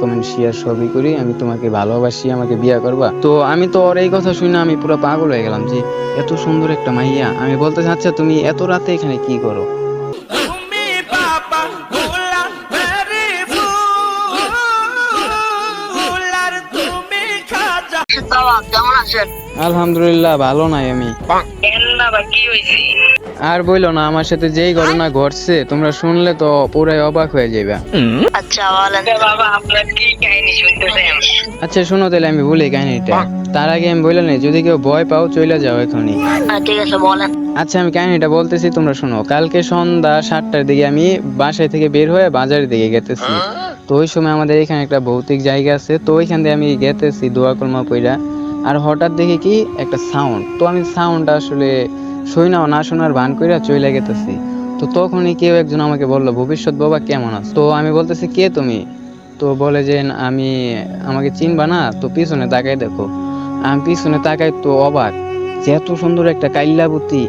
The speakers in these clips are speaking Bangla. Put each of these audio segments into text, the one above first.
কমেন্ট শেয়ার সবই করি আমি তোমাকে ভালোবাসি আমাকে বিয়ে করবা। তো আমি তো ওর এই কথা শুনে আমি পুরো পাগল হয়ে গেলাম যে এত সুন্দর একটা মাইয়া। আমি বলতে আচ্ছা তুমি এত রাতে এখানে কি করো? আলহামদুলিল্লাহ ভালো নাই আমি। বাবা কি হয়েছে আর বইলো না আমার সাথে যেই ঘটনা ঘটছে তোমরা শুনলে তো পুরাই অবাক হয়ে যাবে আচ্ছা বলেন বাবা আপনার কি কাহিনী শুনতে চাই? আচ্ছা শোনো তাহলে আমি বলি কাহিনীটা। তার আগে আমি বললাম যদি কেউ ভয় পাও চলে যাও এখনই। ঠিক আছে বলেন। আচ্ছা আমি কাহিনীটা বলতেছি তোমরা শোনো। কালকে সন্ধ্যা সাতটার দিকে আমি বাসায় থেকে বের হয়ে বাজারের দিকে গেতেছি। তো ওই সময় আমাদের এখানে একটা ভৌতিক জায়গা আছে তো ওইখান দিয়ে আমি গেতেছি দোয়া কলমা পইরা আর হঠাৎ দেখি কি একটা সাউন্ড তো আমি সাউন্ডটা আসলে শুই না শোনার ভান কইরা চলে গেতেছি। তো তখনই কেউ একজন আমাকে বলল, ভবিষ্যৎ বাবা কেমন আছো? তো আমি বলতেছি, কে তুমি? তো বলে যে, আমি, আমাকে চিনবা না, তো পিছনে তাকাই দেখো। আমি পিছনে তাকাই তো অবাক যে এত সুন্দর একটা কাইল্লাবতী।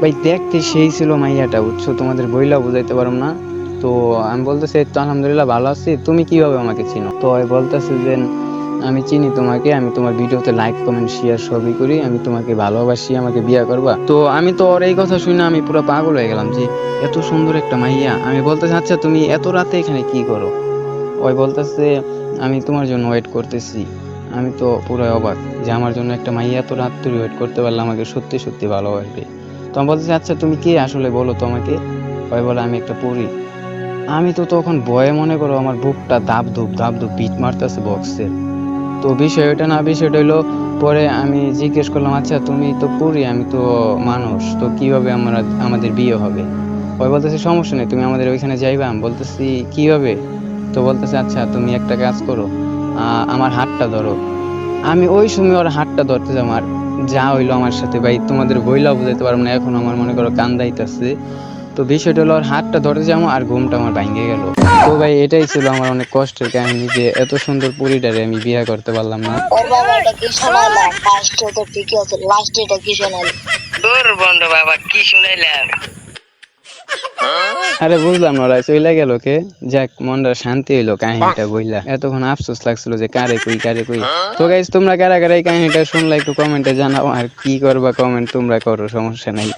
ভাই, দেখতে সেই ছিল মাইয়াটা, বুঝছ? তোমাদের বইলা বুঝাইতে পারো না। তো আমি বলতেছি তো আলহামদুলিল্লাহ ভালো আছি, তুমি কীভাবে আমাকে চিনো? তো বলতেছি যে আমি চিনি তোমাকে, আমি তোমার ভিডিওতে লাইক কমেন্ট শেয়ার সবই করি, আমি তোমাকে ভালোবাসি, আমাকে বিয়ে করবা। তো আমি তো ওর এই কথা শুনে আমি পুরো পাগল হয়ে গেলাম যে এত সুন্দর একটা মাইয়া। আমি বলতে আচ্ছা তুমি এত রাতে এখানে কি করো? ওই বলতেছে, আমি তোমার জন্য ওয়েট করতেছি। আমি তো পুরো অবাক যে আমার জন্য একটা মাইয়া এত রাত ধরে ওয়েট করতে পারলে আমাকে সত্যি সত্যি ভালোবাসবে। তো আমি বলতেছি আচ্ছা তুমি কে আসলে বলো তো আমাকে ওই বলে, আমি একটা পড়ি আমি তো তখন ভয়ে মনে করো আমার বুকটা দাব ধুপ দাব ধুপ বিট মারতেছে বক্সের তো বিষয় ওটা না, বিষয়টা হলো পরে আমি জিজ্ঞেস করলাম আচ্ছা তুমি তো পুরি, আমি তো মানুষ, তো কীভাবে আমরা, আমাদের বিয়ে হবে? ওই বলতেছে, সমস্যা নেই, তুমি আমাদের ওইখানে যাইবা? আমি বলতেছি, কীভাবে? তো বলতেছে আচ্ছা তুমি একটা কাজ করো আমার হাতটা ধরো। আমি ওই সময় ওর হাতটা ধরতে যাব, আর যা হইল আমার সাথে, ভাই, তোমাদের বইলাও বুঝাইতে পারব না, এখন আমার মনে করো কান্দাইতেছে তো বিষয়টা হলো ওর হাতটা ধরতে যাব আর ঘুমটা আমার ভাঙ্গে গেল। তো ভাই এটাই ছিল আমার অনেক কষ্টের কাহিনী যে এত সুন্দর পুরীটারে আমি বিয়ে করতে পারলাম না। ওর বাবা এটা কি শোনাইলাম ফার্স্টে তো ঠিকই আছে লাস্টে এটা কি শোনাইলাম দূর বন্ধু বাবা কি শুনাইলাম আরে বুঝলাম না ওরা চইলা গেল কে? যাক মনটা শান্তি হইল কাহিনীটা বইলা। এতক্ষণ আফসোস লাগছিল যে কারে কই কারে কই? তো গাইস তোমরা কারা কারা এই কাহিনীটা শুনলে একটু কমেন্টে জানাও আর কি করবা কমেন্ট তোমরা করো সমস্যা নাই।